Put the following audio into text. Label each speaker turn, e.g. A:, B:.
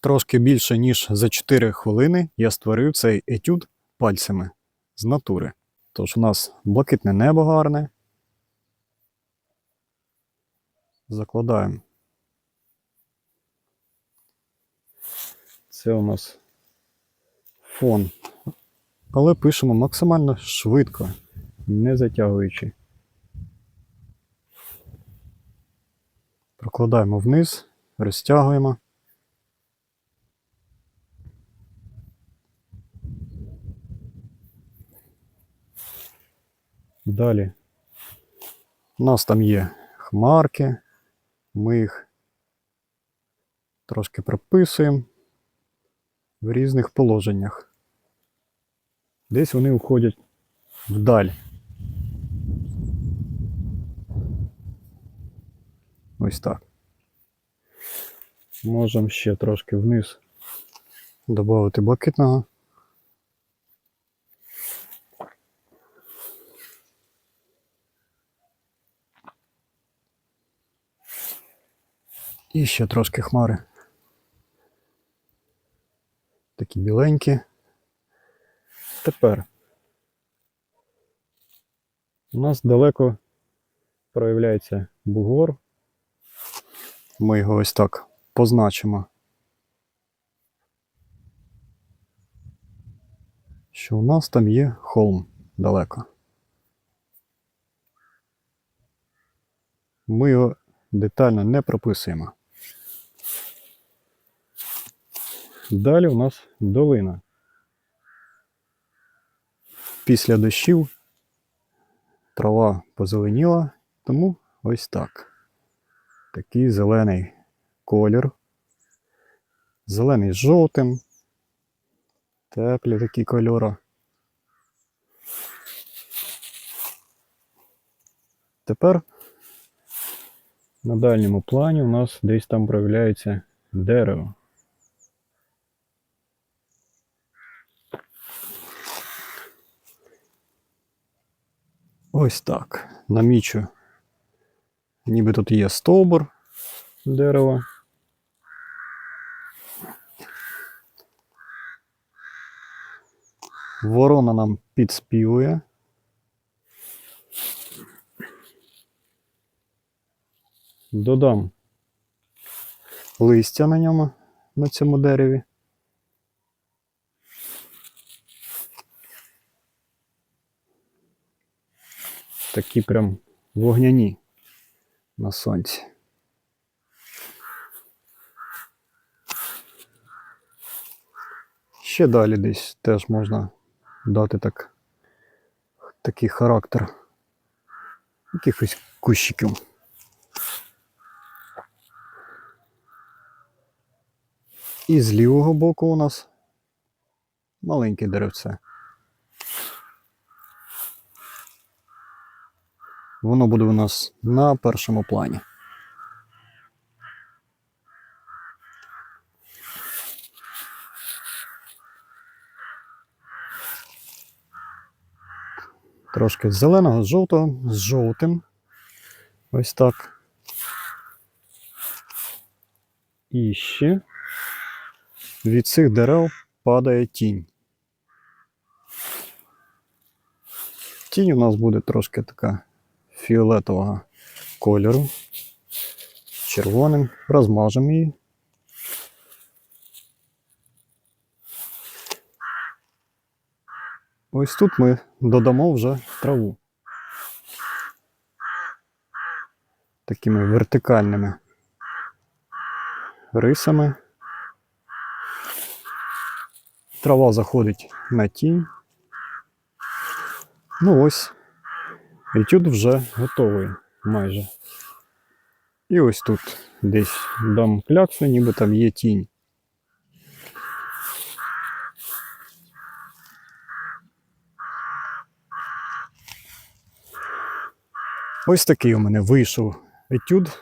A: Трошки більше, ніж за 4 хвилини я створив цей етюд пальцями з натури. Тож у нас блакитне небо гарне. Закладаємо. Це у нас фон. Але пишемо максимально швидко, не затягуючи. Прокладаємо вниз, розтягуємо. Далі. У нас там є хмарки. Ми їх трошки прописуємо в різних положеннях. Десь вони уходять вдаль. Ось так. Можемо ще трошки вниз додати блакитного. І ще трошки хмари. Такі біленькі. Тепер у нас далеко проявляється бугор. Ми його ось так позначимо. Що у нас там є холм далеко. Ми його детально не прописуємо. Далі у нас долина. Після дощів трава позеленіла, тому ось так. Такий зелений колір. Зелений з жовтим. Теплі такі кольори. Тепер на дальньому плані у нас десь там проявляється дерево. Ось так. Намічу. Ніби тут є стовбур дерева. Ворона нам підспівує. Додам листя на ньому, на цьому дереві. Такі прям вогняні на сонці. Ще далі десь теж можна дати так, такий характер якихось кущиків. І з лівого боку у нас маленьке деревце. Воно буде у нас на першому плані. Трошки з зеленого, жовтого, з жовтим. Ось так. І ще від цих дерев падає тінь. Тінь у нас буде трошки така фіолетового кольору. Червоним. Розмажемо її. Ось тут ми додамо вже траву. Такими вертикальними рисами. Трава заходить на тінь. Ну ось, етюд вже готовий майже. І ось тут десь дам кляксу, ніби там є тінь. Ось такий у мене вийшов етюд